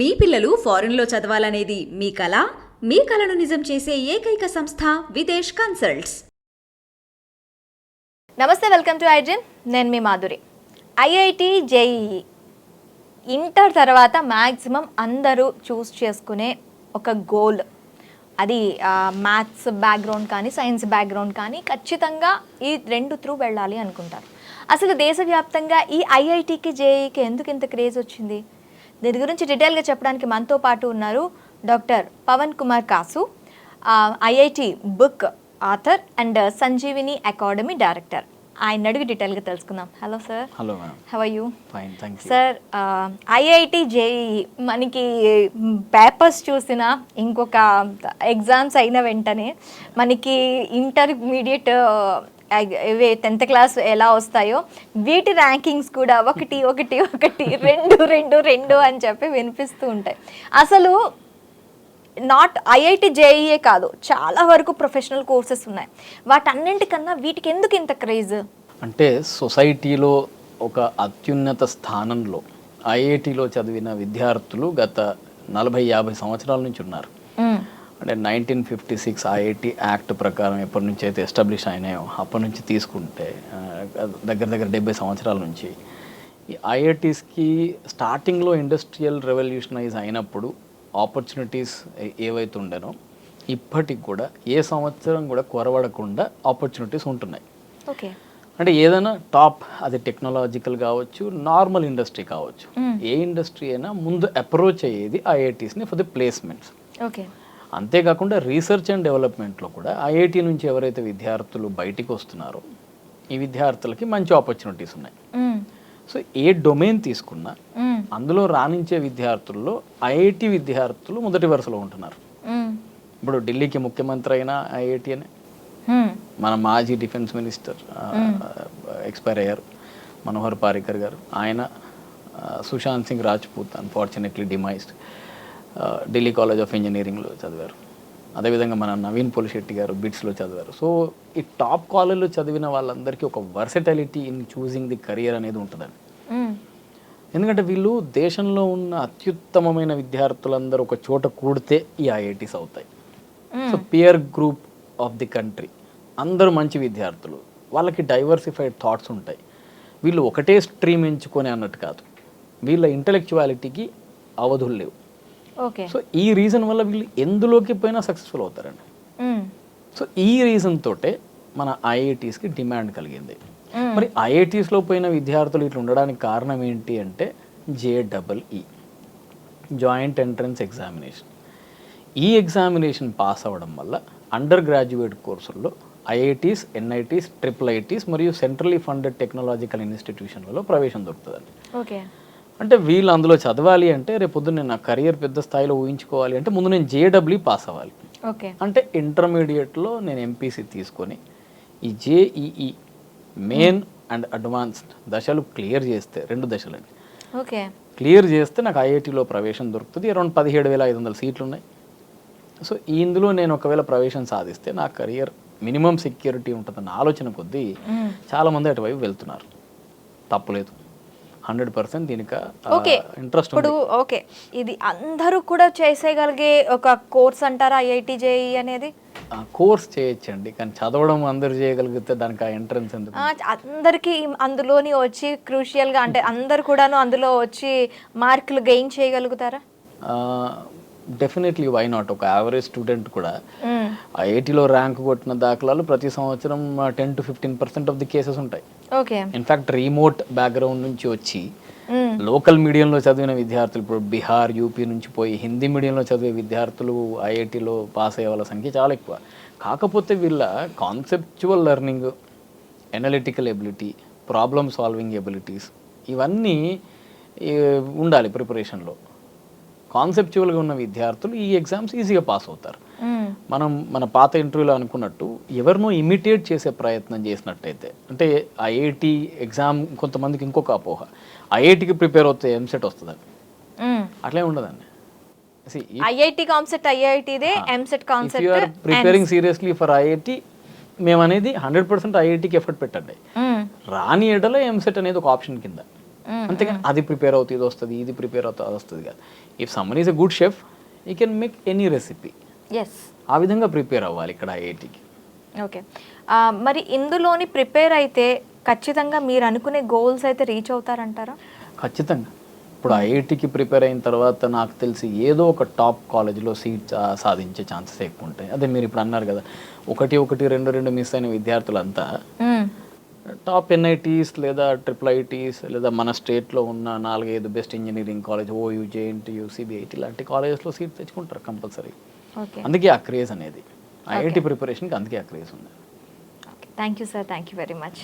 మీ పిల్లలు ఫారెన్లో చదవాలనేది మీ కళ? మీ కళను నిజం చేసే ఏకైక సంస్థ విదేశ్ కన్సల్ట్స్. నమస్తే వెల్కమ్ టు ఐడ్రీమ్ నేను మీ మాధురి. IIT JEE. ఇంటర్ తర్వాత మ్యాక్సిమం అందరూ చూస్ చేసుకునే ఒక గోల్. అది మ్యాథ్స్ బ్యాక్గ్రౌండ్ కానీ సైన్స్ బ్యాక్గ్రౌండ్ కానీ ఖచ్చితంగా ఈ రెండు త్రూ వెళ్ళాలి అనుకుంటారు. అసలు దేశవ్యాప్తంగా ఈ ఐఐటికి జేఈకి ఎందుకు ఇంత క్రేజ్ వచ్చింది? దీని గురించి డీటెయిల్గా చెప్పడానికి మనతో పాటు ఉన్నారు doctor Pavan Kumar Kasu IIT book author and Sanjeevini academy director. ఆయన అడిగి డీటెయిల్గా తెలుసుకుందాం. Hello sir. Hello how you sir IIT JEE మనకి పేపర్స్ చూసిన ఇంకొక ఎగ్జామ్స్ అయిన వెంటనే మనకి ఇంటర్మీడియట్ ఇవి టెన్త్ క్లాస్ ఎలా వస్తాయో వీటి ర్యాంకింగ్స్ కూడా ఒకటి ఒకటి ఒకటి రెండు రెండు రెండు అని చెప్పి వినిపిస్తూ ఉంటాయి. అసలు నాట్ ఐఐటి జేఈఏ కాదు చాలా వరకు ప్రొఫెషనల్ కోర్సెస్ ఉన్నాయి. వాటన్నింటికన్నా వీటికి ఎందుకు ఇంత క్రేజ్ అంటే సొసైటీలో ఒక అత్యున్నత స్థానంలో ఐఐటిలో చదివిన విద్యార్థులు గత నలభై యాభై సంవత్సరాల నుంచి ఉన్నారు. అంటే nineteen fifty six IIT act ప్రకారం ఎప్పటి నుంచి అయితే ఎస్టాబ్లిష్ అయినాయో అప్పటి నుంచి తీసుకుంటే దగ్గర దగ్గర డెబ్బై సంవత్సరాల నుంచి ఈ ఐఐటీస్కి స్టార్టింగ్లో ఇండస్ట్రియల్ రెవల్యూషనైజ్ అయినప్పుడు ఆపర్చునిటీస్ ఏవైతే ఉండేనో ఇప్పటికి కూడా ఏ సంవత్సరం కూడా కొరవడకుండా ఆపర్చునిటీస్ ఉంటున్నాయి. ఓకే. అంటే ఏదైనా టాప్ అది టెక్నాలజికల్ కావచ్చు నార్మల్ ఇండస్ట్రీ కావచ్చు ఏ ఇండస్ట్రీ అయినా ముందు అప్రోచ్ అయ్యేది ఐఐటీస్ని ఫర్ ది ప్లేస్మెంట్స్. ఓకే. అంతేకాకుండా రీసెర్చ్ అండ్ డెవలప్మెంట్లో కూడా ఐఐటి నుంచి ఎవరైతే విద్యార్థులు బయటికి వస్తున్నారో ఈ విద్యార్థులకి మంచి ఆపర్చునిటీస్ ఉన్నాయి. సో ఏ డొమైన్ తీసుకున్నా అందులో రాణించే విద్యార్థుల్లో ఐఐటి విద్యార్థులు మొదటి వరుసలో ఉంటున్నారు. ఇప్పుడు ఢిల్లీకి ముఖ్యమంత్రి అయిన ఐఐటి అనే మన మాజీ డిఫెన్స్ మినిస్టర్ ఎక్స్పైర్ అయ్యారు. మనోహర్ పారికర్ గారు. ఆయన Sushant Singh Rajput unfortunately demised Delhi college of ఇంజనీరింగ్లో చదివారు. అదేవిధంగా మన నవీన్ పోలిశెట్టి గారు బిట్స్లో చదివారు. సో ఈ టాప్ కాలేజ్లో చదివిన వాళ్ళందరికీ ఒక versatility in choosing the career అనేది ఉంటుందండి. ఎందుకంటే వీళ్ళు దేశంలో ఉన్న అత్యుత్తమమైన విద్యార్థులందరూ ఒక చోట కూడితే ఈ ఐఐటీస్ అవుతాయి. So peer group of the country అందరూ మంచి విద్యార్థులు. వాళ్ళకి డైవర్సిఫైడ్ థాట్స్ ఉంటాయి. వీళ్ళు ఒకటే స్ట్రీమ్ ఎంచుకొని అన్నట్టు కాదు. వీళ్ళ ఇంటలెక్చువాలిటీకి అవధులు లేవు. సో ఈ రీజన్ వల్ల వీళ్ళు ఎందులోకి పోయినా సక్సెస్ఫుల్ అవుతారండి. సో ఈ రీజన్ తోటే మన ఐఐటీస్కి డిమాండ్ కలిగింది. మరి ఐఐటీస్లో పోయిన విద్యార్థులు ఇట్లా ఉండడానికి కారణం ఏంటి అంటే జేడబల్ఈ జాయింట్ ఎంట్రన్స్ ఎగ్జామినేషన్ ఈ ఎగ్జామినేషన్ పాస్ అవ్వడం వల్ల అండర్ గ్రాడ్యుయేట్ కోర్సుల్లో ఐఐటీస్ ఎన్ఐటీస్ ట్రిపుల్ ఐటీస్ మరియు సెంట్రలీ ఫండెడ్ టెక్నాలజికల్ ఇన్స్టిట్యూషన్లలో ప్రవేశం దొరుకుతుందండి. ఓకే. అంటే వీళ్ళు అందులో చదవాలి అంటే రేపు పొద్దున్న నేను నా కెరియర్ పెద్ద స్థాయిలో ఊహించుకోవాలి అంటే ముందు నేను జేడబ్ల్యూ పాస్ అవ్వాలి. ఓకే. అంటే ఇంటర్మీడియట్లో నేను ఎంపీసీ తీసుకొని ఈ జేఈఈ మెయిన్ అండ్ అడ్వాన్స్డ్ దశలు క్లియర్ చేస్తే రెండు దశలండి. ఓకే. క్లియర్ చేస్తే నాకు ఐఐటీలో ప్రవేశం దొరుకుతుంది. అరౌండ్ పదిహేడు వేల ఐదు వందల సీట్లు ఉన్నాయి. సో ఇందులో నేను ఒకవేళ ప్రవేశం సాధిస్తే నా కెరియర్ మినిమం సెక్యూరిటీ ఉంటుందన్న ఆలోచన కొద్దీ చాలామంది అటువైపు వెళ్తున్నారు. తప్పులేదు. హండ్రెడ్ పర్సెంట్ దీనికి ఓకే. ఇంట్రెస్ట్ ఇప్పుడు ఓకే. ఇది అందరూ కూడా చేసేయగలిగే ఒక కోర్స్ అంటారా ఐఐటి జేఈ అనేది? కోర్స్ చేయొచ్చండి. కానీ చదవడం అందరూ చేయగలిగితే దానికి ఆ ఎంట్రన్స్ ఎందుకు? అందరికీ అందులోని వచ్చి crucial గా అంటే అందరు కూడాను అందులో వచ్చి మార్కులు గెయిన్ చేయగలుగుతారా? Definitely why not. ఒక యావరేజ్ స్టూడెంట్ కూడా ఐఐటిలో ర్యాంక్ కొట్టిన దాఖలాలు ప్రతి సంవత్సరం ten to fifteen percent of the cases ఉంటాయి. Okay. In fact remote background నుంచి వచ్చి లోకల్ మీడియంలో చదివిన విద్యార్థులు ఇప్పుడు బీహార్ యూపీ నుంచి పోయి హిందీ మీడియంలో చదివే విద్యార్థులు ఐఐటిలో పాస్ అయ్యే వాళ్ళ సంఖ్య చాలా ఎక్కువ. కాకపోతే వీళ్ళ conceptual learning analytical ability problem solving abilities ఇవన్నీ ఉండాలి ప్రిపరేషన్లో కాన్సెప్చువల్గా ఉన్న విద్యార్థులు ఈ ఎగ్జామ్స్ ఈజీగా పాస్ అవుతారు. మనం మన పాత ఇంటర్వ్యూలో అనుకున్నట్టు ఎవరినో ఇమిటేట్ చేసే ప్రయత్నం చేసినట్టయితే అంటే ఐఐటి ఎగ్జామ్ కొంతమందికి ఇంకొక అపోహ. ఐఐటికి ప్రిపేర్ అవుతే ఎంసెట్ వస్తుందండి అట్లే ఉండదండి. IIT concept ఐఐటిదే EAMCET if you are concept preparing seriously for IIT మేము అనేది హండ్రెడ్ పర్సెంట్ ఐఐటికి ఎఫర్ట్ పెట్టండి. రాని ఎడల ఎంసెట్ అనేది ఒక ఆప్షన్ కింద. అంతేగాని అది ప్రిపేర్ అవుతుంది ఇది వస్తుంది ఇది ప్రిపేర్ అవుతుంది అది వస్తుంది కాదు. If someone is a good chef he can make any recipe yes ఆ విధంగా ప్రిపేర్ అవ్వాలి ఇక్కడ ఐఐటికి ఓకే మరి ఇందులోని ప్రిపేర్ అయితే ఖచ్చితంగా మీరు అనుకునే గోల్స్ అయితే రీచ్ అవుతారంటారా? ఖచ్చితంగా. ఇప్పుడు ఐఐటికి ప్రిపేర్ అయిన తర్వాత నాకు తెలిసి ఏదో ఒక టాప్ కాలేజ్లో సీట్ సాధించే ఛాన్సెస్ ఎక్కువ ఉంటాయి. అదే మీరు ఇప్పుడు అన్నారు కదా ఒకటి ఒకటి రెండు రెండు మిస్ అయిన విద్యార్థులంతా మ్మ్. టాప్ ఎన్ఐటీస్ లేదా ట్రిపుల్ ఐటీస్ లేదా మన స్టేట్లో ఉన్న నాలుగైదు best engineering college OU JNTU CBIT లాంటి కాలేజెస్లో సీట్ తెచ్చుకుంటారు కంపల్సరీ. అందుకే ఆ క్రేజ్ అనేది. ఐఐటి ప్రిపరేషన్కి అందుకే ఆ క్రేజ్ ఉంది. Thank you sir. Thank you very much.